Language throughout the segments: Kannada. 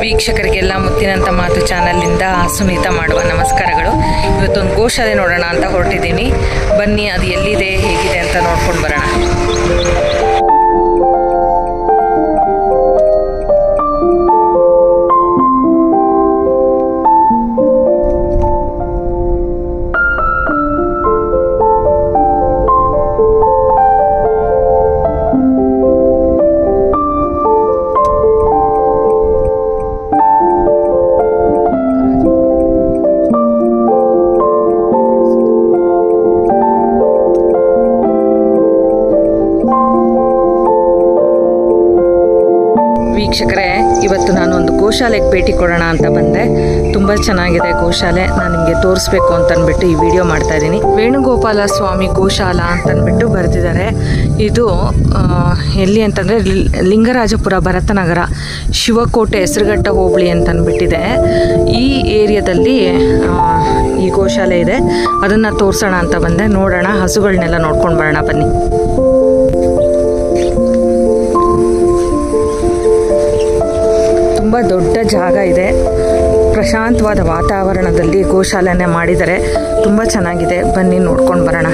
ವೀಕ್ಷಕರಿಗೆಲ್ಲ ಮುತ್ತಿನಂತ ಮಾತು ಚಾನಲ್ನಿಂದ ಸುನೀತಾ ಮಾಡುವ ನಮಸ್ಕಾರಗಳು. ಇವತ್ತೊಂದು ಗೋಶಾಲೆ ನೋಡೋಣ ಅಂತ ಹೊರಟಿದ್ದೀನಿ. ಬನ್ನಿ, ಅದು ಎಲ್ಲಿದೆ, ಹೇಗಿದೆ ಅಂತ ನೋಡ್ಕೊಂಡು ಬರೋಣ. ಗೋಶಾಲೆಗೆ ಭೇಟಿ ಕೊಡೋಣ ಅಂತ ಬಂದೆ. ತುಂಬ ಚೆನ್ನಾಗಿದೆ ಗೋಶಾಲೆ. ನಾನು ನಿಮಗೆ ತೋರಿಸ್ಬೇಕು ಅಂತ ಅಂದ್ಬಿಟ್ಟು ಈ ವಿಡಿಯೋ ಮಾಡ್ತಾ ಇದ್ದೀನಿ. ವೇಣುಗೋಪಾಲ ಸ್ವಾಮಿ ಗೋಶಾಲ ಅಂತನ್ಬಿಟ್ಟು ಬರೆದಿದ್ದಾರೆ. ಇದು ಎಲ್ಲಿ ಅಂತಂದರೆ ಲಿಂಗರಾಜಪುರ ಭರತನಗರ, ಶಿವಕೋಟೆ ಹೆಸರುಘಟ್ಟ ಹೋಬಳಿ ಅಂತನ್ಬಿಟ್ಟಿದೆ. ಈ ಏರಿಯಾದಲ್ಲಿ ಈ ಗೋಶಾಲೆ ಇದೆ. ಅದನ್ನು ತೋರಿಸೋಣ ಅಂತ ಬಂದೆ. ನೋಡೋಣ ಹಸುಗಳನ್ನೆಲ್ಲ ನೋಡ್ಕೊಂಡು ಬರೋಣ ಬನ್ನಿ. ದೊಡ್ಡ ಜಾಗ ಇದೆ. ಪ್ರಶಾಂತವಾದ ವಾತಾವರಣದಲ್ಲಿ ಗೋಶಾಲನೆ ಮಾಡಿದರೆ ತುಂಬ ಚೆನ್ನಾಗಿದೆ. ಬನ್ನಿ ನೋಡ್ಕೊಂಡು ಬರೋಣ.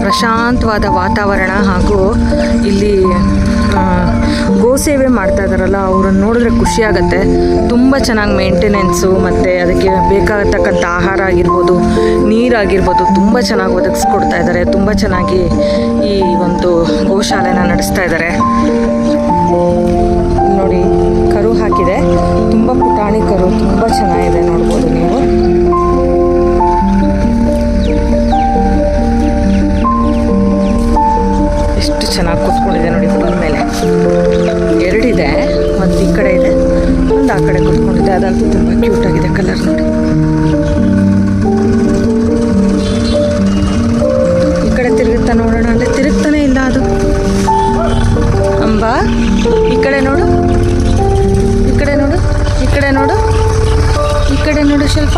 ಪ್ರಶಾಂತವಾದ ವಾತಾವರಣ ಗೋಸೇವೆ ಮಾಡ್ತಾ ಇದ್ದಾರಲ್ಲ ಅವ್ರನ್ನ ನೋಡಿದ್ರೆ ಖುಷಿ ತುಂಬ ಚೆನ್ನಾಗಿ ಮೇಂಟೆನೆನ್ಸು ಮತ್ತು ಅದಕ್ಕೆ ಬೇಕಾಗತಕ್ಕಂಥ ಆಹಾರ ಆಗಿರ್ಬೋದು ನೀರಾಗಿರ್ಬೋದು ತುಂಬ ಚೆನ್ನಾಗಿ ಒದಗಿಸ್ಕೊಡ್ತಾ ಇದ್ದಾರೆ ತುಂಬ ಚೆನ್ನಾಗಿ ಈ ಒಂದು ಗೋಶಾಲೆನ ನಡೆಸ್ತಾ ಇದ್ದಾರೆ ನೋಡಿ, ಕರು ಹಾಕಿದೆ. ತುಂಬ ಪುಟಾಣಿ ಕರು, ತುಂಬ ಚೆನ್ನಾಗಿದೆ ನೋಡ್ಬೋದು ನೀವು. ಚೆನ್ನಾಗಿ ಕೂತ್ಕೊಂಡಿದೆ ನೋಡಿ ಹುಲ್ ಮೇಲೆ. ಎರಡಿದೆ ಒಂದು ಈ ಕಡೆ ಇದೆ. ಒಂದು ಆ ಕಡೆ ಕೂತ್ಕೊಂಡಿದೆ. ಅದಂತೂ ತುಂಬ ಕ್ಯೂಟ್ ಆಗಿದೆ ಕಲರ್ ನೋಡಿ. ಈ ಕಡೆ ತಿರುಗುತ್ತಾ ನೋಡೋಣ ಅಂದರೆ ತಿರುಗ್ತಾನೆ ಇಲ್ಲ ಅದು. ಅಂಬ, ಈ ಕಡೆ ನೋಡು. ಈ ಕಡೆ ನೋಡು. ಈ ಕಡೆ ನೋಡು. ಈ ಕಡೆ ನೋಡು ಸ್ವಲ್ಪ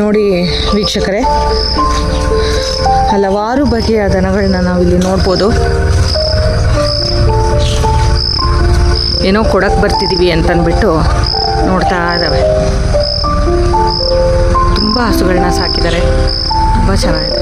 ನೋಡಿ ವೀಕ್ಷಕರೇ, ಹಲವಾರು ಬಗೆಯ ದನಗಳನ್ನ ನಾವಿಲ್ಲಿ ನೋಡ್ಬೋದು. ಏನೋ ಕೊಡಕ್ಕೆ ಬರ್ತಿದ್ದೀವಿ ಅಂತಂದ್ಬಿಟ್ಟು ನೋಡ್ತಾ ಇದ್ದಾವೆ ತುಂಬ ಹಸುಗಳನ್ನ ಸಾಕಿದ್ದಾರೆ. ತುಂಬ ಚೆನ್ನಾಗಿದೆ.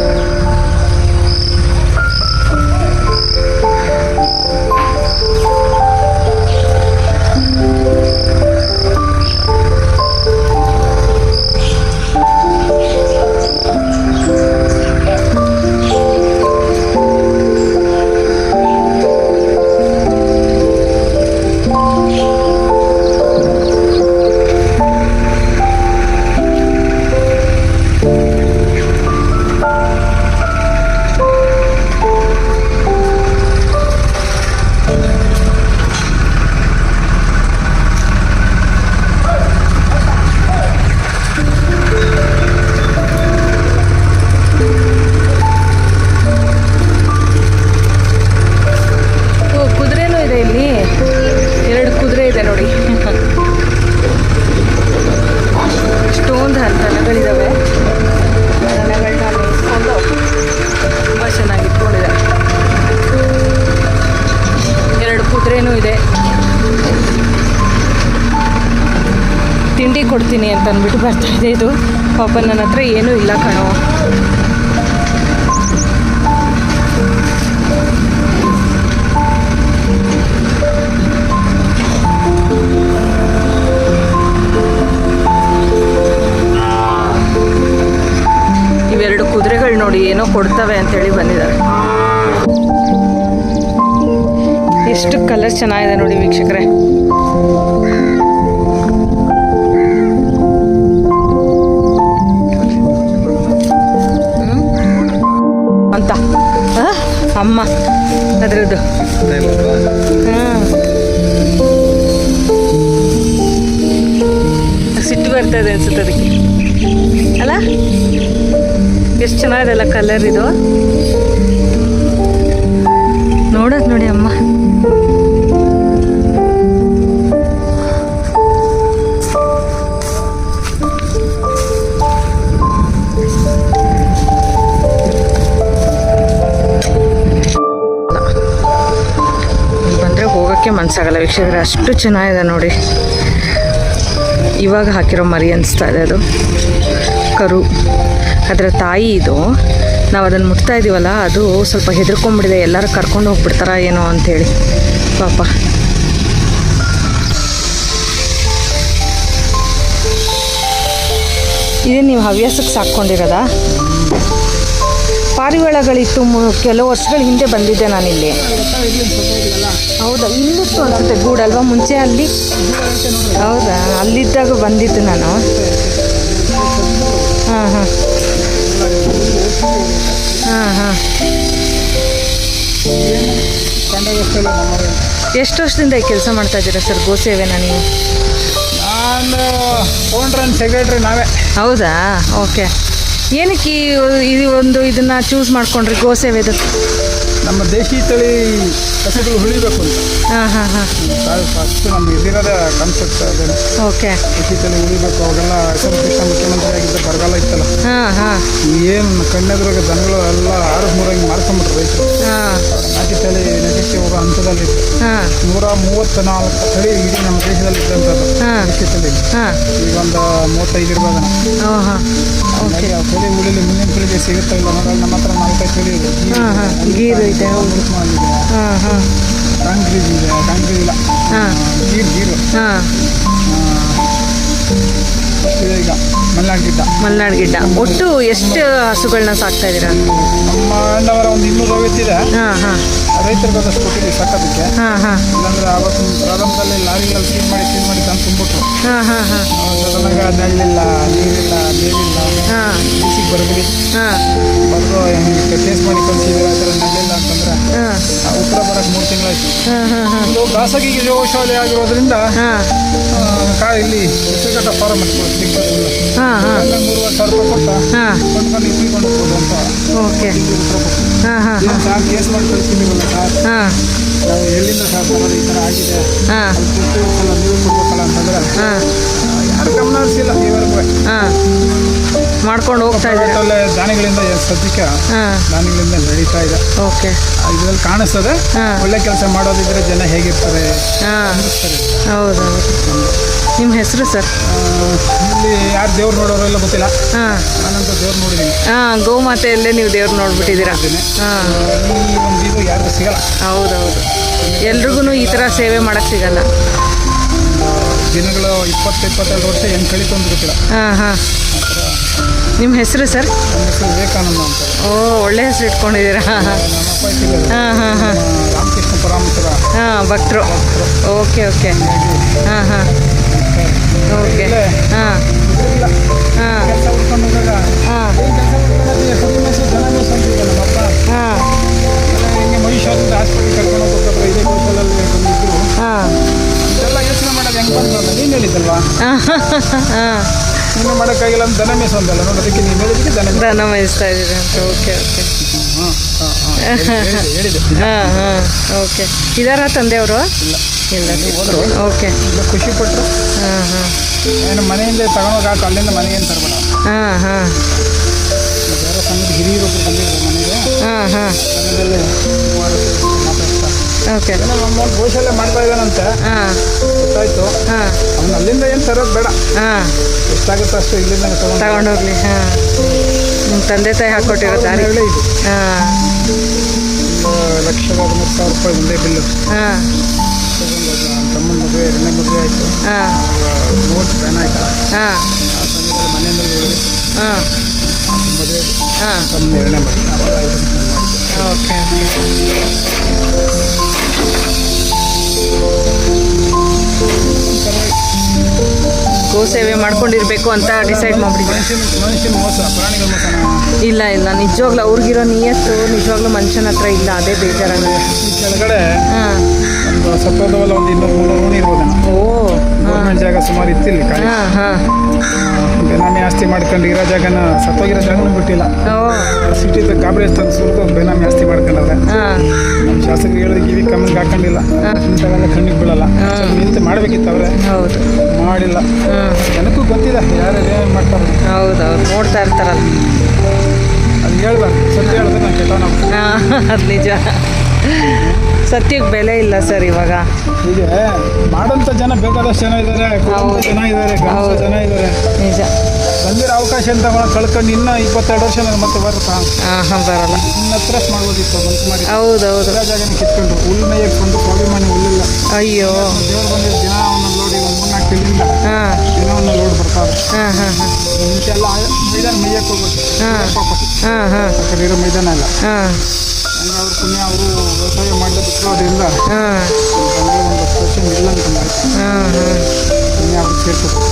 ಕೊಡ್ತವೆ ಅಂತೇಳಿ ಬಂದಿದ್ದಾರೆ. ಎಷ್ಟು ಕಲರ್ ಚೆನ್ನಾಗಿದೆ ನೋಡಿ ವೀಕ್ಷಕರೇ? ಅಂತ. ಅಮ್ಮ. ಅದ್ರದ್ದು. ಸಿಟ್ಟು ಬರ್ತಾ ಇದೆ ಅನ್ಸುತ್ತೆ ಅದಕ್ಕೆ. ಅಲ್ಲ? ಎಷ್ಟು ಚೆನ್ನಾಗಿದೆಲ್ಲ ಕಲರ್ ಇದು. ನೋಡೋದು ನೋಡಿ ಅಮ್ಮ. ಮನ್ಸಾಗಲ್ಲ ವೀಕ್ಷಕರೇ, ಅಷ್ಟು ಚೆನ್ನಾಗಿದೆ ನೋಡಿ. ಇವಾಗ ಹಾಕಿರೋ ಮರಿ ಅನಿಸ್ತಾ ಇದೆ ಅದು. ಕರು. ಅದರ ತಾಯಿ ಇದು. ನಾವು ಅದನ್ನು ಮುಟ್ತಾ ಇದ್ದೀವಲ್ಲ ಅದು ಸ್ವಲ್ಪ ಹೆದರ್ಕೊಂಡ್ಬಿಡಿದೆ ಎಲ್ಲರೂ ಕರ್ಕೊಂಡು ಹೋಗ್ಬಿಡ್ತಾರ ಏನೋ ಅಂಥೇಳಿ ಪಾಪ. ಇದೇ ನೀವು ಹವ್ಯಾಸಕ್ಕೆ ಸಾಕ್ಕೊಂಡಿರೋದಾ? ಪಾರಿವಾಳಗಳಿತ್ತು ಕೆಲವು ವರ್ಷಗಳ ಹಿಂದೆ ಬಂದಿದ್ದೆ ನಾನಿಲ್ಲಿ. ಹೌದಾ? ಇಲ್ಲಿತ್ತು ಅನ್ಸುತ್ತೆ. ಗೂಡಲ್ವಾ ಮುಂಚೆ ಅಲ್ಲಿ? ಹೌದಾ? ಅಲ್ಲಿದ್ದಾಗ ಬಂದಿದ್ದು ನಾನು. ಹಾಂ ಹಾಂ. ಹಾಂ ಹಾಂ ಎಷ್ಟು ವರ್ಷದಿಂದ ಈ ಕೆಲಸ ಮಾಡ್ತಾ ಇದ್ದೀರಾ ಸರ್ ಗೋಸೇವೆನ ನೀವು? ನಾನು ಓನರ್ ಅಂಡ್ ಸೆಕ್ರೆಟ್ರಿ ನಾವೇ. ಹೌದಾ? ಓಕೆ ಏನಕ್ಕೆ ಈ- ಒಂದು ಇದನ್ನು ಚೂಸ್ ಮಾಡ್ಕೊಂಡ್ರಿ ಗೋಸೇವೆದು? ನಮ್ಮ ದೇಶಿ ತಳಿ ಹಸುಗಳು ಉಳಿಬೇಕು ಅಂತ. ಹಾಂ ಹಾಂ ಹಾಂ. ಫಸ್ಟ್ ಇದಿರೋದ ಕಾನ್ಸೆಪ್ಟ್ ಅದೇನು ಓಕೆ. ದೇಶಿ ತಳಿ ಉಳಿಬೇಕು ಅವಾಗೆಲ್ಲ ಕೃಷ್ಣ ಮುಖ್ಯಮಂತ್ರಿ ಆಗಿದ್ದ ಬರಗಾಲ ಇತ್ತಲ್ಲ. ಹಾಂ ಹಾಂ. ಏನು ಕಣ್ಣೆದುರಾಗ ದನಗಳು ಎಲ್ಲ ಆರು ಮೂರಾಗಿ ಮಾರ್ಕೊಂಬಿಟ್ರು ರೈತರು. ಹಾಂ. ನಾಟಿ ತಳಿ ನಟಿಸಿ ಹೋಗೋ ಹಂತದಲ್ಲಿ ಹಾಂ. ನೂರ ಮೂವತ್ತ ನಾಲ್ಕು ತಳಿ ಇಡೀ ನಮ್ಮ ದೇಶದಲ್ಲಿ ಇದ್ದಂಥದ್ದು ಹಾಂ. ದೇಶಿ ತಳಿ. ಹಾಂ. ಈಗ ಒಂದು ಮೂವತ್ತೈದು ಇರ್ಬೋದು. ತಳಿ ಉಳಿಲಿ ಮುಂದಿನ ಪೀಳಿಗೆ ಸಿಗುತ್ತಾ ಇಲ್ಲ ನಮ್ಮ ಹತ್ರ ನಾಲ್ಕೈದು ತಳಿ ಇದೆ ಗೀರು ಇದೆ ಹಾಂ ಹಾಂ ಕಾಂಕ್ರೀಜ್ ಇದೆ ಕಾಂಕ್ರೀಜ್ ಇಲ್ಲ ಜೀರು ಇದೆ ಈಗ ಮಲೆನಾಡು ಗಿಡ್ಡ. ಮಲೆನಾಡು ಗಿಡ್ಡ. ಒಟ್ಟು ಎಷ್ಟು ಹಸುಗಳನ್ನ ಸಾಕ್ತಾ ಇದ್ದೀರಾ? ನಮ್ಮ ಅಣ್ಣವರ ಒಂದು ಇನ್ನೂರು ಐವತ್ತಿದೆ ಹಾಂ ಹಾಂ. ರೈತರಿಗೆ ಒಂದಷ್ಟು ಕೊಟ್ಟಿದ್ದೀವಿ ಸಾಕೋದಕ್ಕೆ. ಹಾಂ ಹಾಂ. ಇಲ್ಲಾಂದ್ರೆ ಅವತ್ತು ಪ್ರಾರಂಭದಲ್ಲಿ ಲಾರಿಗಳಲ್ಲಿ ಕ್ಲೀನ್ ಮಾಡಿ ಕ್ಲೀನ್ ಮಾಡಿ ತಂದು ತುಂಬಿಟ್ರು ಹಾಂ ಹಾಂ. ಹಾಂ ಸಡನ್ನಾಗ ನೆರಳಿಲ್ಲ ನೀರಿಲ್ಲ ನೀರಿಲ್ಲ. ಹಾಂ. ಬಿಸಿಗೆ ಬರಬೇಡಿ ಹಾಂ. ಬರೆದು ಹಿಂಗೆ ಟೇಸ್ಟ್ ಮಾಡಿ ಕಳಿಸಿದ್ರೆ ಆ ಥರ ನೆರಳಿಲ್ಲ ಅಂತಂದ್ರೆ ಹಾಂ ಬರಕ್ ಮೂರು ತಿಂಗಳಾಯ್ತು. ಹಾಂ ಹಾಂ ಹಾಂ. ಇದು ಖಾಸಗಿಗೆ ಗೋಶಾಲೆ ಆಗಿರೋದ್ರಿಂದ ಕಾ ಇಲ್ಲಿ ಹೆಸರುಘಟ್ಟ ಫಾರಂ ಮೂರುವರೆ ಸಾವಿರ ರೂಪಾಯಿ ಕೊಟ್ಟ ಹಾಂ. ಕೊಂಡ್ಕೊಂಡು ಇಟ್ಕೊಂಡು ಹೋಗ್ಬೋದು ಅಂತ ಓಕೆ. ಹಾಂ ಕೇಸ್ ಮಾಡಿ ಸರ್ ನಾವು ಎಲ್ಲಿಂದ ಸರ್ ಬರೋದು ಈ ಥರ ಆಗಿದೆ? ನೀವು ಕೊಡ್ಬೇಕಲ್ಲ ಅಂತಂದ್ರೆ ಯಾರು ಗಮನ ಹರಿಸಿಲ್ಲ ಇವರೆಗೂ ಹಾಂ. ಮಾಡ್ಕೊಂಡು ಹೋಗ್ತಾ ಇದ್ದಾರೆ. ದಾನಿಗಳಿಂದ ಏನ್ ಸದ್ಯಕ್ಕೆ ದಾನಿಗಳಿಂದ ನಡೀತಾ ಇದೆ. ಓಕೆ. ಇದರಲ್ಲಿ ಕಾಣಿಸ್ತದೆ. ಒಳ್ಳೆ ಕೆಲಸ ಮಾಡೋದಿದ್ರೆ ಜನ ಹೇಗಿರ್ತಾರೆ. ಹೌದು ನಿಮ್ಮ ಹೆಸರು ಸರ್? ಇಲ್ಲಿ ಯಾರು ದೇವ್ರು ನೋಡೋರೆಲ್ಲ ಗೊತ್ತಿಲ್ಲ. ಹಾಂ. ನಾನಂತೂ ದೇವ್ರು ನೋಡಿದ್ದೀನಿ. ಹಾಂ ಗೋಮಾತೆಯಲ್ಲೇ ನೀವು ದೇವ್ರು ನೋಡ್ಬಿಟ್ಟಿದ್ದೀರಾ? ಹಾಂ. ಒಂದು ಇದು ಯಾರಿಗೂ ಸಿಗಲ್ಲ. ಹೌದೌದು ಎಲ್ರಿಗೂ ಈ ಥರ ಸೇವೆ ಮಾಡೋಕ್ಕೆ ಸಿಗಲ್ಲ. ದಿನಗಳು ಇಪ್ಪತ್ತು ಇಪ್ಪತ್ತೆರಡು ವರ್ಷ ಹೆಂಗೆ ಕಳೀತು ಅಂತ ಗೊತ್ತಿಲ್ಲ ಹಾಂ ಹಾಂ. ನಿಮ್ಮ ಹೆಸರು ಸರ್? ಹೆಸರು ವಿವೇಕಾನಂದ ಅಂತ ಓ ಒಳ್ಳೆ ಹೆಸರು ಇಟ್ಕೊಂಡಿದ್ದೀರಾ? ಹಾಂ ಹಾಂ ಇಟ್ಟಿದ್ದಾರೆ. ಹಾಂ ಹಾಂ ಹಾಂ. ರಾಮಕೃಷ್ಣ ಹಾಂ ಭಕ್ತರು. Okay okay. ಹಾಂ ಹಾಂ. ಓಕೆ. ಹಾಂ. ಹಾಂ. ಕೆಲಸ ಹಾಂ. ಏನು ಕೆಲಸ ಹುಡ್ಕೊಳ್ಳೋದು ಹಸು ಮೇಸು ದನ ಮೇಸು ಅಂತಿದ್ದೆ ನಮ್ಮಪ್ಪ ಹಾಂ ಹಿಂಗೆ ಮಹಿಷಾದಿಂದ ಹಾಸ್ಪಿಟಲ್ ಕರ್ಕೊಂಡು ಹೋಗ್ಬೇಕಾದ್ರೆ ಇದೇ ಗೋಶಾಲಲ್ಲಿ ಬಂದಿದ್ರು ಹಾಂ ಇದೆಲ್ಲ ಯೋಚನೆ ಮಾಡೋದು ಹೆಂಗೆ ಬಂದಲ್ಲ ನೀನು ಹೇಳಿದ್ದಲ್ವಾ ಹಾಂ. ನೀನು ಮಾಡೋಕ್ಕಾಗಿಲ್ಲ ಅಂತ ದನ ಸಂದಲ್ಲ ನೋಡಿ ಅದಕ್ಕೆ ನೀವು ಹೇಳಿದ್ದಕ್ಕೆ ದನ ದನ ಮೇಯಿಸ್ತಾ ಇದ್ದೀರಿ ಅಂತ. Okay okay. ಹಾಂ ಹಾಂ. ಹಾಂ ಹೇಳಿದೆ ಹೇಳಿದೆ ಹಾಂ ಹಾಂ ಓಕೆ. ಇದಾರ ತಂದೆಯವರು? ಇಲ್ಲ. ಹೋದ್ರು? ಓಕೆ. ಇಲ್ಲ ಖುಷಿ ಪಟ್ಟರು ಹಾಂ ಹಾಂ ಏನು ಮನೆಯಿಂದ ತಗೊಂಡೋಗಾಕ ಅಲ್ಲಿಂದ ಮನೆಗೆ ಏನು ತರಬೇಡ. ಹಾಂ ಹಾಂ. ಬೇರೆ ಸಂಘದ ಹಿರಿಯರು ಒಬ್ರು ಬಂದಿದ್ರು ಮನೆಗೆ. ಹಾಂ ಹಾಂ. ಸಂಘದಲ್ಲಿ ಮೂವರು ಮಾತಾಡ್ತಾ ಓಕೆ. ನಮ್ಮ ನಮ್ಮ ಗೋಶಾಲೆ ಮಾಡ್ತಾ ಇದ್ದಾನಂತೆ. ಹಾಂ. ಗೊತ್ತಾಯ್ತು. ಹಾಂ. ಅವ್ನು ಅಲ್ಲಿಂದ ಏನು ತರೋದು ಬೇಡ. ಹಾಂ. ಎಷ್ಟಾಗುತ್ತೋ ಅಷ್ಟು ಇಲ್ಲಿಂದ ತಗೊಂಡು ತಗೊಂಡೋಗ್ಲಿ ಹಾಂ. ನಿಮ್ಮ ತಂದೆ ತಾಯಿ ಹಾಕ್ಕೊಟ್ಟಿರೋ ದಾರಿ. ಹೇಳಿ ಇದು. ಹಾಂ. ಒಂದು ಲಕ್ಷ ಹದಿಮೂರು ಸಾವಿರ ರೂಪಾಯಿ ಒಂದೇ ಬಿಲ್ಲು. ಹಾಂ. ತಮ್ಮನ ಮದುವೆ ಎರಡನೇ ಮದುವೆ ಆಯಿತು. ಹಾಂ. ನೋಟ್ ಬ್ಯಾನ್ ಆಯ್ತು? ಹಾಂ. ಆ ಸಮಯದಲ್ಲಿ ಹಾಂ. ಮದುವೆ ಹಾಂ. ತಮ್ಮ ಎರಡನೇ ಮದುವೆ. ಓಕೆ. ಗೋ ಸೇವೆ ಮಾಡ್ಕೊಂಡಿರ್ಬೇಕು ಅಂತ ಡಿಸೈಡ್ ಮೋಸ ಇಲ್ಲ ಇಲ್ಲ ನಿಜವಾಗ್ಲೂ ಅವ್ರಿಗಿರೋ ನಿಯತ್ತು ನಿಜವಾಗ್ಲೂ ಮನುಷ್ಯನ ಹತ್ರ ಇಲ್ಲ ಅದೇ ಬೇಜಾರಾಗಿದೆ ಈ ಕೆಳಗಡೆ ಹಾಂ. ಒಂದು ಸತ್ತೋದವಲ್ಲ ಒಂದು ಇನ್ನೂರು ಮುನ್ನೂರು ಓ. ಗೌರ್ಮೆಂಟ್ ಜಾಗ ಸುಮಾರು ಇತ್ತಿಲ್ಲ ಖಾಲಿ. ಹಾಂ ಹಾಂ. ಬೇನಾಮಿ ಆಸ್ತಿ ಮಾಡ್ಕೊಂಡು ಇರೋ ಜಾಗನ ಸತ್ತೋಗಿರೋ ಜಾಗನೂ ಬಿಟ್ಟಿಲ್ಲ. ಸಿಟಿ ಕಾಬ್ರೇಜ್ ಗಾಬರಿ ತಂದು ಸುಮ್ಮನೆ ಬೆನಾಮಿ ಆಸ್ತಿ ಮಾಡ್ಕೊಂಡವ್ರೆ. ನಮ್ಮ ಶಾಸಕರು ಹೇಳಿದ ಕಿವಿ ಕಮ್ಮಿಗೆ ಹಾಕೊಂಡಿಲ್ಲ. ಇಂಥವೆಲ್ಲ ಕಣ್ಣಿಗೆ ಬೀಳಲ್ಲ. ನಿಂತು ಮಾಡಬೇಕಿತ್ತು ಅವರೇ ಹೌದು. ಮಾಡಿಲ್ಲ. ಜನಕ್ಕೂ ಗೊತ್ತಿಲ್ಲ ಯಾರು ಏನು ಮಾಡ್ತಾರೆ. ಹೌದು ಅವ್ರು ನೋಡ್ತಾ ಇರ್ತಾರಲ್ಲ. ಅದು ಹೇಳ್ಬಾರ್ದು. ಸತ್ಯ ಹೇಳಿದ್ರೆ ನಾನು ಕೆಟ್ಟ ನಾವು ಅದು ನಿಜ. ಸತ್ಯಕ್ಕೆ ಬೆಲೆ ಇಲ್ಲ ಸರ್ ಇವಾಗ. ಹೀಗೆ ಮಾಡೋಂಥ ಜನ ಬೇಕಾದಷ್ಟು ಜನ ಇದ್ದಾರೆ ಕೊಡೋಂಥ ಜನ ಇದ್ದಾರೆ ಹೌದು. ಜನ ಇದ್ದಾರೆ. ನಿಜ. ಬಂದಿರೋ ಅವಕಾಶ ಅಂತ ಕಳ್ಕೊಂಡು ಇನ್ನೂ ಇಪ್ಪತ್ತೆರಡು ವರ್ಷ ನನಗೆ ಮತ್ತೆ ಬರುತ್ತಾ? ಹಾಂ ಹಾಂ ಬರಲ್ಲ. ಇನ್ನು ಹತ್ರ ಮಾಡ್ಬೋದಿತ್ತು ಬಂತು ಮಾಡಿ. ಹೌದು ಎಲ್ಲ ಜಾಗನ ಕಿತ್ಕೊಂಡು ಹುಲ್ಲು ಮೇಯಕ್ಕೆ ಕೋಳಿ ಮನೆ ಹುಲ್ಲಿಲ್ಲ. ಅಯ್ಯೋ. ದೇವ್ರು ಬಂದಿರೋ ದಿನ ಅವನ್ನ ನೋಡಿ ಒಂದು ಮೂರ್ನಾಲ್ಕು ತಿಂಗಳಿಂದ ಹಾಂ. ದಿನ ಅವನ್ನ ಲೋಡ್ ಬರ್ತಾರೆ ಹಾಂ ಹಾಂ ಹಾಂ. ಮುಂಚೆ ಎಲ್ಲ ಮೈದಾನ ಮೇಯಕ್ಕೆ ಹೋಗ್ಬೇಕು. ಹಾಂ. ಹಾಂ ಹಾಂ. ಮೈದಾನ ಅಲ್ಲ ಹಾಂ. ಅವ್ರ ಪುಣ್ಯ ಅವರು ವ್ಯವಸಾಯ ಮಾಡದೆ ಬಿಟ್ಟಿರೋದ್ರಿಂದ ಹಾಂ. ಬಂದ್ರೆ ಒಂದು ಹತ್ತು ವರ್ಷ ಇಲ್ಲ ಅಂತ ಹಾಂ ಹಾಂ ಪುಣ್ಯ ಅವ್ರಿಗೆ ಸೇರ್ತದೆ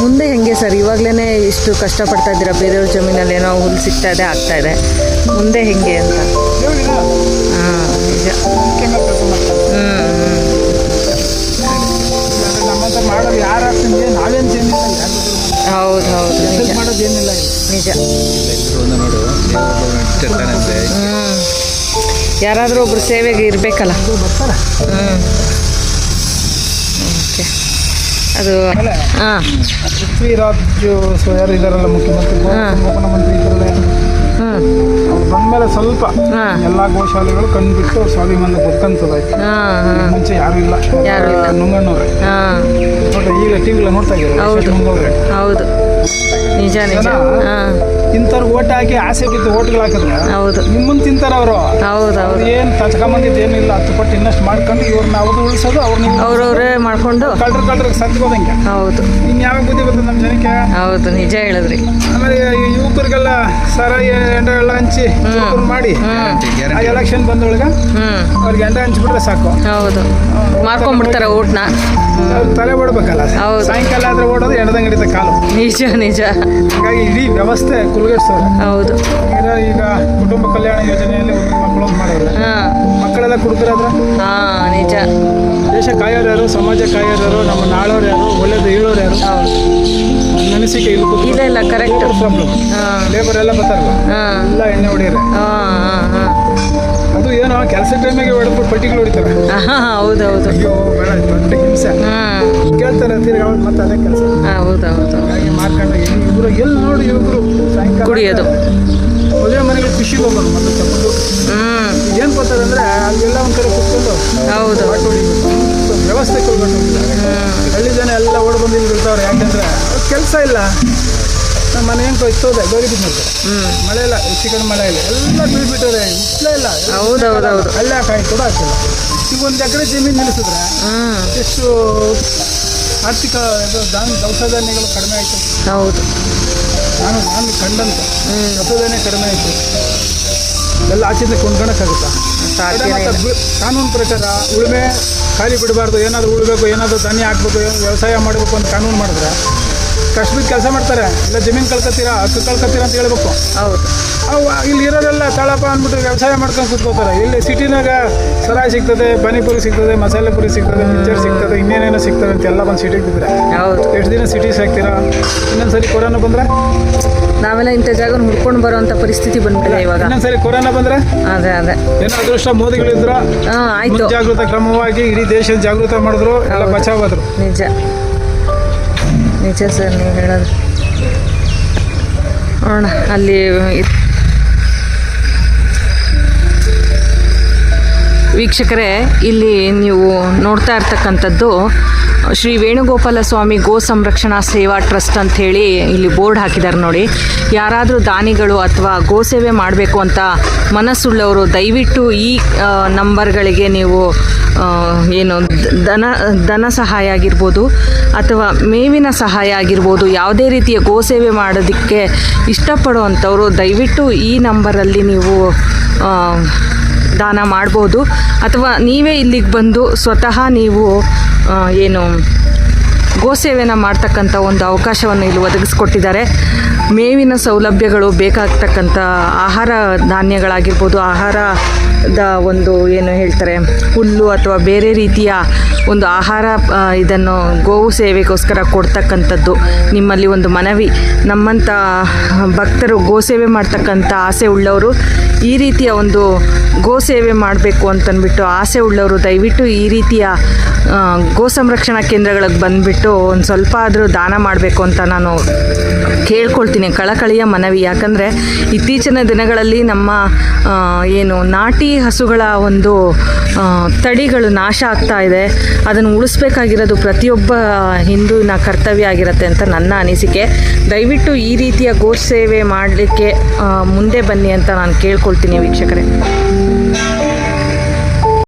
ಮುಂದೆ ಹೆಂಗೆ ಸರ್? ಇವಾಗಲೇ ಇಷ್ಟು ಕಷ್ಟಪಡ್ತಾ ಇದ್ದೀರಾ? ಬೇರೆಯವ್ರ ಜಮೀನಲ್ಲಿ ಏನೋ ಹುಲ್ಲು ಸಿಗ್ತಾ ಇದೆ ಆಗ್ತಾ ಇದೆ. ಮುಂದೆ ಹೆಂಗೆ ಅಂತ? ಹಾಂ ನಿಜ. ಹ್ಞೂ ಮಾಡೋದು ಯಾರು ಆಗ್ತೀನಿ ನಾವೇನು ಚೇಂಜ್ ಹೌದು ಹೌದು ನಿಜ. ಮಾಡೋದು ಏನಿಲ್ಲ ಇಲ್ಲಿ. ನಿಜ. ಹ್ಞೂ ಯಾರಾದರೂ ಒಬ್ರು ಸೇವೆಗೆ ಇರಬೇಕಲ್ಲ? ಹ್ಞೂ ಓಕೆ. ಅದು ಹಾಂ. ಪೃಥ್ವಿರಾಜ್ ಸೊ ಯಾರು ಇದಾರಲ್ಲ ಮುಖ್ಯಮಂತ್ರಿ ಮುಖ್ಯಮಂತ್ರಿ ಇದ್ದಾರಲ್ಲ ಅವ್ರು ಬಂದ್ಮೇಲೆ ಸ್ವಲ್ಪ ಹಾಂ. ಎಲ್ಲ ಗೋಶಾಲೆಗಳು ಕಣ್ಬಿಟ್ಟು ಸ್ವಾಭಿಮಾನ ಬದುಕಂತದಾಯ್ತು. ಮುಂಚೆ ಯಾರು ಇಲ್ಲ. ನುಂಗಣ್ಣವ್ರೆ. ಹಾಂ. ನೋಡ್ರಿ ಈಗ ಟಿ ವಿಲ್ಲ ನೋಡ್ತಾ ಹೌದು. ಇದ್ದಾರೆ ಹೌದು. ನಿಜ ನಿಜ ಹಾಂ. ಇಂಥವ್ರು ಓಟ್ ಹಾಕಿ ಆಸೆ ಬಿದ್ದು ಓಟ್ಗಳು ಹಾಕಿದ್ರೆ. ಹೌದು. ನಿಮ್ಮನ್ನು ತಿಂತಾರೆ ಅವರು. ಹೌದು ಹೌದು. ಏನು ತಚ್ಕೊಂಬಂದಿದ್ದು ಏನಿಲ್ಲ ಹತ್ತು ಪಟ್ಟು ಇನ್ವೆಸ್ಟ್ ಮಾಡ್ಕೊಂಡು ಇವ್ರನ್ನ ಅವ್ರು ಉಳಿಸೋದು ಅವ್ರನ್ನ ಅವ್ರವ್ರೇ ಮಾಡ್ಕೊಂಡು ಕಳ್ರು ಕಳ್ರಿಗೆ ಸತ್ಕೋದಂಗೆ. ಹೌದು. ಇನ್ನು ಯಾವಾಗ ಬುದ್ಧಿ ಬರ್ತದೆ ನಮ್ಮ ಜನಕ್ಕೆ? ಹೌದು ನಿಜ ಹೇಳಿದ್ರಿ. ಆಮೇಲೆ ಯುವಕರಿಗೆಲ್ಲ ಸರ ಎಂಡ ಎಲ್ಲ ಹಂಚಿ ಮಾಡಿ ಎಲೆಕ್ಷನ್ ಬಂದೊಳಗೆ ಅವ್ರಿಗೆ ಎಂಡ ಹಂಚ್ಬಿಟ್ರೆ ಸಾಕು. ಹೌದು. ಮಾರ್ಕೊಂಡ್ಬಿಡ್ತಾರೆ ಊಟನ ಅವ್ರು ತಲೆ ಓಡ್ಬೇಕಲ್ಲ. ಸಾಯಂಕಾಲ ಆದ್ರೆ ಓಡೋದು ಎಣದಂಗೆ ಹಿಡಿತ ಕಾಲು. ನಿಜ ನಿಜ. ಹಾಗಾಗಿ ಇಡೀ ವ್ಯವಸ್ಥೆ ಸರ್ ಹೌದು. ಈಗ ಈಗ ಕುಟುಂಬ ಕಲ್ಯಾಣ ಯೋಜನೆಯಲ್ಲಿ ಮಕ್ಕಳು ಮಾಡಿದ್ರೆ ಹಾಂ. ಮಕ್ಕಳೆಲ್ಲ ಕುಡುಕರಾದ್ರೆ? ಹಾಂ ನಿಜ. ದೇಶ ಕಾಯೋರು ಯಾರು ಸಮಾಜ ಕಾಯೋರು ಯಾರು ನಮ್ಮ ನಾಳೋರು ಯಾರು ಒಳ್ಳೇದು ಹೇಳೋರು ಯಾರು? ಅನಿಸಿಕೆ ಇಲ್ಲ ಇಲ್ಲ ಕರೆಕ್ಟ್ ಪ್ರಾಬ್ಲಮ್ ಹಾಂ. ಲೇಬರ್ ಎಲ್ಲ ಬರ್ತಾರಲ್ಲ? ಹಾಂ. ಎಲ್ಲ ಎಣ್ಣೆ ಹೊಡಿಯೋರೆ. ಹಾಂ ಹಾಂ. ಏನೋ ಕೆಲಸ ಟೈಮಿಗೆ ಹೊಡೆದ್ಬಿಟ್ಟು ಪಟ್ಟಿಗಳು ಹೊಡಿತಾರೆ. ಹಾಂ ಹೌದು ಅಯ್ಯೋ ಬೇಡ ದೊಡ್ಡ ಹಿಂಸೆ ಹಾಂ. ಕೇಳ್ತಾರೆ ತಿರ್ಗಿ ಅವ್ರು ಮತ್ತೆ ಅದೇ ಕೆಲಸ. ಹೌದು ಹೌದು. ಹಾಗಾಗಿ ಮಾರ್ಕೊಂಡು ಇವರು ಎಲ್ಲಿ ನೋಡಿ ಯುವಕರು ಸಾಯಂಕಾಲ ಕುಡಿಯೋದು. ಮದುವೆ ಮನೆಗೆ ಖುಷಿಗೆ ಹೋಗೋದು ಮತ್ತೆ ತಪ್ಪು ಹ್ಞೂ ಏನು ಬರ್ತಾರೆ ಅಂದರೆ ಅಲ್ಲೆಲ್ಲ ಒಂದು ಕಡೆ ಕೂತ್ಕೊಂಡು ಹೌದು. ವ್ಯವಸ್ಥೆ ಕೊಡ್ಕೊಂಡು ಹಳ್ಳಿ ಜನ ಎಲ್ಲ ಓಡ್ ಬಂದು ಇಲ್ಲಿ ಇರ್ತಾವ್ರೆ ಯಾಕೆಂದ್ರೆ ಕೆಲಸ ಇಲ್ಲ. ನಮ್ಮ ಮನೆ ಹೆಂಗೆ ಇತ್ತೋದೆ ಗೌರಿ ಹ್ಞೂ ಮಳೆ ಇಲ್ಲ ಹೆಚ್ಚು ಕಡೆ ಮಳೆ ಇಲ್ಲ ಎಲ್ಲ ಬೀಳ್ಬಿಟ್ಟವ್ರೆ ಇಷ್ಟೇ ಇಲ್ಲ. ಹೌದು ಹೌದು ಹೌದು ಅಲ್ಲ ಕಾಯಿ ಕೂಡ ಹಾಕಿಲ್ಲ. ಈಗ ಒಂದು ಎಕರೆ ಜಮೀನು ನಿಲ್ಲಿಸಿದ್ರೆ ಎಷ್ಟು ಆರ್ಥಿಕ ಇದು ದಾನ ದವಸ ಧಾನ್ಯಗಳು ಕಡಿಮೆ ಆಯಿತು. ಹೌದು. ನಾನು ನಾನು ಕಂಡಂತ. ದವಸ ಧಾನ್ಯ ಕಡಿಮೆ ಆಯಿತು. ಎಲ್ಲ ಆಚೆಯಿಂದ ಕೊಂಡ್ಕೊಳಕ್ಕಾಗುತ್ತಾ? ಕಾನೂನು ಪ್ರಕಾರ ಉಳುಮೆ ಖಾಲಿ ಬಿಡಬಾರ್ದು ಏನಾದರೂ ಉಳಬೇಕು ಏನಾದರೂ ಧಾನ್ಯ ಹಾಕ್ಬೇಕು ವ್ಯವಸಾಯ ಮಾಡಬೇಕು ಅಂತ ಕಾನೂನು ಮಾಡಿದ್ರೆ ಕಷ್ಟಬಿದ್ದು ಕೆಲಸ ಮಾಡ್ತಾರೆ. ಇಲ್ಲ ಜಮೀನು ಕಳ್ಕೊತೀರಾ ಹಕ್ಕು ಕಳ್ಕೊತೀರಾ ಅಂತ ಹೇಳ್ಬೇಕು. ಹೌದು. ಅವು ಇಲ್ಲಿ ಇರೋರೆಲ್ಲ ತಾಳಪ್ಪ ಅಂದ್ಬಿಟ್ಟು ವ್ಯವಸಾಯ ಮಾಡ್ಕೊಂಡು ಕೂತ್ಕೋತಾರೆ. ಇಲ್ಲಿ ಸಿಟಿನಾಗ ಸರಾಯಿ ಸಿಗ್ತದೆ ಪಾನಿಪುರಿ ಸಿಗ್ತದೆ ಮಸಾಲೆ ಪುರಿ ಸಿಗ್ತದೆ ಮಿಕ್ಚರ್ ಸಿಗ್ತದೆ ಇನ್ನೇನೇನು ಸಿಗ್ತದೆ ಅಂತ ಎಲ್ಲ ಬಂದು ಸಿಟಿಗೆ ಬಿದ್ದರೆ ಎಷ್ಟು ದಿನ ಸಿಟೀಸ್ ಹಾಕ್ತೀರಾ? ಇನ್ನೊಂದು ಸರಿ ಕೊರೋನಾ ಬಂದರೆ? ನಾವೆಲ್ಲ ಇಂಥ ಜಾಗ ಹುಡ್ಕೊಂಡು ಬರೋಂಥ ಪರಿಸ್ಥಿತಿ ಬಂದ್ಬಿಟ್ಟಿದೆ ಇವಾಗ. ಇನ್ನೊಂದು ಸರಿ ಕೊರೋನಾ ಬಂದರೆ? ಅದೇ ಅದೇ. ಏನೋ ಅದೃಷ್ಟ ಮೋದಿಗಳಿದ್ರು? ಹಾಂ ಆಯಿತು. ಮುಂಜಾಗೃತ ಕ್ರಮವಾಗಿ ಇಡೀ ದೇಶದ ಜಾಗೃತ ಮಾಡಿದ್ರು ಎಲ್ಲ. ಬಚಾವಾದ್ರು ನಿಜ. ನಿಜ ಸರ್ ನೀವು ಹೇಳೋದು. ನೋಡೋಣ ಅಲ್ಲಿ ವೀಕ್ಷಕರೇ ಇಲ್ಲಿ ನೀವು ನೋಡ್ತಾ ಇರ್ತಕ್ಕಂಥದ್ದು ಶ್ರೀ ವೇಣುಗೋಪಾಲ ಸ್ವಾಮಿ ಗೋ ಸಂರಕ್ಷಣಾ ಸೇವಾ ಟ್ರಸ್ಟ್ ಅಂತ ಹೇಳಿ ಇಲ್ಲಿ ಬೋರ್ಡ್ ಹಾಕಿದ್ದಾರೆ ನೋಡಿ. ಯಾರಾದರೂ ದಾನಿಗಳು ಅಥವಾ ಗೋ ಸೇವೆ ಮಾಡಬೇಕು ಅಂತ ಮನಸ್ಸುಳ್ಳವರು ದಯವಿಟ್ಟು ಈ ನಂಬರ್ಗಳಿಗೆ ನೀವು ಏನು ದನ ಧನ ಸಹಾಯ ಆಗಿರ್ಬೋದು ಅಥವಾ ಮೇವಿನ ಸಹಾಯ ಆಗಿರ್ಬೋದು ಯಾವುದೇ ರೀತಿಯ ಗೋ ಸೇವೆ ಮಾಡೋದಕ್ಕೆ ಇಷ್ಟಪಡುವಂಥವರು ದಯವಿಟ್ಟು ಈ ನಂಬರಲ್ಲಿ ನೀವು ದಾನ ಮಾಡ್ಬೋದು. ಅಥವಾ ನೀವೇ ಇಲ್ಲಿಗೆ ಬಂದು ಸ್ವತಃ ನೀವು ಏನು ಗೋಸೇವೆನ ಮಾಡ್ತಕ್ಕಂಥ ಒಂದು ಅವಕಾಶವನ್ನು ಇಲ್ಲಿ ಒದಗಿಸ್ಕೊಟ್ಟಿದ್ದಾರೆ. ಮೇವಿನ ಸೌಲಭ್ಯಗಳು ಬೇಕಾಗ್ತಕ್ಕಂಥ ಆಹಾರ ಧಾನ್ಯಗಳಾಗಿರ್ಬೋದು ಆಹಾರದ ಒಂದು ಏನು ಹೇಳ್ತಾರೆ, ಹುಲ್ಲು ಅಥವಾ ಬೇರೆ ರೀತಿಯ ಒಂದು ಆಹಾರ ಇದನ್ನು ಗೋವು ಸೇವೆಗೋಸ್ಕರ ಕೊಡ್ತಕ್ಕಂಥದ್ದು ನಿಮ್ಮಲ್ಲಿ ಒಂದು ಮನವಿ. ನಮ್ಮಂಥ ಭಕ್ತರು ಗೋ ಸೇವೆ ಮಾಡ್ತಕ್ಕಂಥ ಆಸೆ ಉಳ್ಳವರು ಈ ರೀತಿಯ ಒಂದು ಗೋ ಸೇವೆ ಮಾಡಬೇಕು ಅಂತಂದ್ಬಿಟ್ಟು ಆಸೆ ಉಳ್ಳವರು ದಯವಿಟ್ಟು ಈ ರೀತಿಯ ಗೋ ಸಂರಕ್ಷಣಾ ಕೇಂದ್ರಗಳಿಗೆ ಬಂದುಬಿಟ್ಟು ಒಂದು ಸ್ವಲ್ಪ ಆದರೂ ದಾನ ಮಾಡಬೇಕು ಅಂತ ನಾನು ಕೇಳ್ಕೊಳ್ತೀನಿ. ಕಳಕಳಿಯ ಮನವಿ. ಯಾಕಂದರೆ ಇತ್ತೀಚಿನ ದಿನಗಳಲ್ಲಿ ನಮ್ಮ ಏನು ನಾಟಿ ಹಸುಗಳ ಒಂದು ತಡಿಗಳು ನಾಶ ಆಗ್ತಾ ಇದೆ. ಅದನ್ನು ಉಳಿಸ್ಬೇಕಾಗಿರೋದು ಪ್ರತಿಯೊಬ್ಬ ಹಿಂದೂನ ಕರ್ತವ್ಯ ಆಗಿರುತ್ತೆ ಅಂತ ನನ್ನ ಅನಿಸಿಕೆ. ದಯವಿಟ್ಟು ಈ ರೀತಿಯ ಗೋ ಸೇವೆ ಮಾಡಲಿಕ್ಕೆ ಮುಂದೆ ಬನ್ನಿ ಅಂತ ನಾನು ಕೇಳ್ಕೊಳ್ತೀನಿ ವೀಕ್ಷಕರೇ.